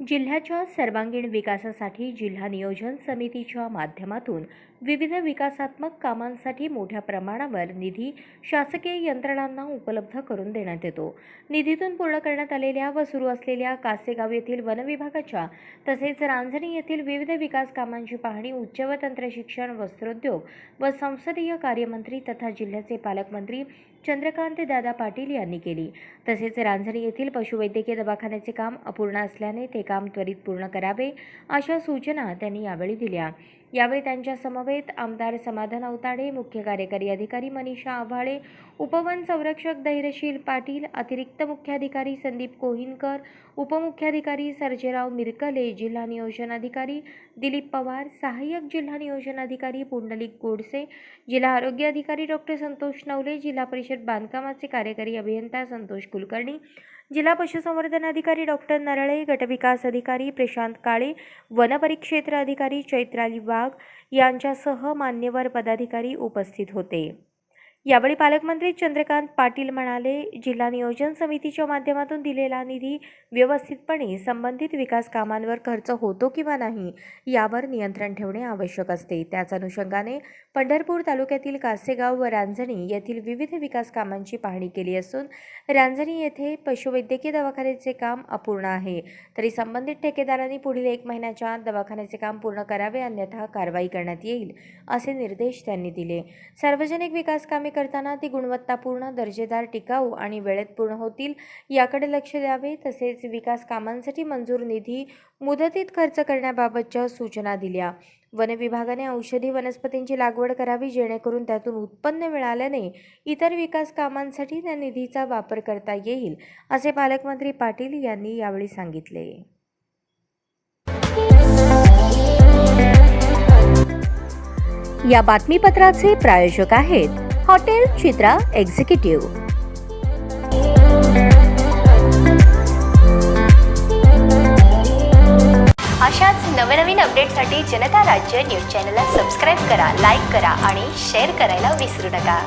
जिल्ह्याच्या सर्वांगीण विकासासाठी जिल्हा नियोजन समितीच्या माध्यमातून विविध विकासात्मक कामांसाठी मोठ्या प्रमाणावर निधी शासकीय यंत्रणांना उपलब्ध करून देण्यात येतो. निधीतून पूर्ण करण्यात आलेल्या व सुरू असलेल्या कासेगाव येथील वनविभागाच्या तसेच रांजणी येथील विविध विकास कामांची पाहणी उच्च व तंत्रशिक्षण वस्त्रोद्योग व संसदीय कार्यमंत्री तथा जिल्ह्याचे पालकमंत्री चंद्रकांत दादा पाटील यांनी केली. तसेच रांजणी येथील पशुवैद्यकीय दवाखान्याचे काम अपूर्ण असल्याने ते काम त्वरित पूर्ण करावे अशा सूचना त्यांनी यावेळी दिल्या. यावेळी त्यांच्या समवेत आमदार समाधान अवताडे मुख्य कार्यकारी अधिकारी मनीषा आव्हाळे उपवन संरक्षक धैर्यशील पाटील अतिरिक्त मुख्याधिकारी संदीप कोहिनकर उपमुख्याधिकारी सर्जेराव मिरकले जिल्हा नियोजन अधिकारी दिलीप पवार सहाय्यक जिल्हा नियोजन अधिकारी पुंडलिक गोडसे जिल्हा आरोग्य अधिकारी डॉक्टर संतोष नवले जिल्हा परिषद बांधकामाचे कार्यकारी अभियंता संतोष कुलकर्णी जिल्हा पशुसंवर्धन अधिकारी डॉक्टर नरळे गटविकास अधिकारी प्रशांत काळे वनपरिक्षेत्र अधिकारी चैत्राली वाघ यांच्यासह मान्यवर पदाधिकारी उपस्थित होते. यावेळी पालकमंत्री चंद्रकांत पाटील म्हणाले जिल्हा नियोजन समितीच्या माध्यमातून दिलेला निधी व्यवस्थितपणे संबंधित विकास कामांवर खर्च होतो किंवा नाही यावर नियंत्रण ठेवणे आवश्यक असते. त्याच अनुषंगाने पंढरपूर तालुक्यातील कासेगाव व रांजणी येथील विविध विकास कामांची पाहणी केली असून रांजणी येथे पशुवैद्यकीय दवाखान्याचे काम अपूर्ण आहे. तरी संबंधित ठेकेदारांनी पुढील एक महिन्याच्या आत दवाखान्याचे काम पूर्ण करावे अन्यथा कारवाई करण्यात येईल असे निर्देश त्यांनी दिले. सार्वजनिक विकास कामे करताना ती गुणवत्तापूर्ण दर्जेदार टिकाऊ आणि वेळेत पूर्ण होतील याकडे लक्ष द्यावे. तसेच विकास कामांसाठी मंजूर निधी मुदतीत खर्च करण्याबाबतच्या सूचना दिल्या. वन विभागाने औषधी वनस्पतींची लागवड करावी जेणेकरून त्यातून उत्पन्न मिळाल्याने इतर विकास कामांसाठी त्या निधीचा वापर करता येईल असे पालकमंत्री पाटील यांनी यावेळी सांगितले. या बातमीपत्राचे प्रायोजक आहेत हॉटेल चित्रा एक्झिक्युटिव्ह. अशाच नवनवीन अपडेटसाठी जनता राज्य न्यूज चॅनलला सबस्क्राईब करा लाईक करा आणि शेअर करायला विसरू नका.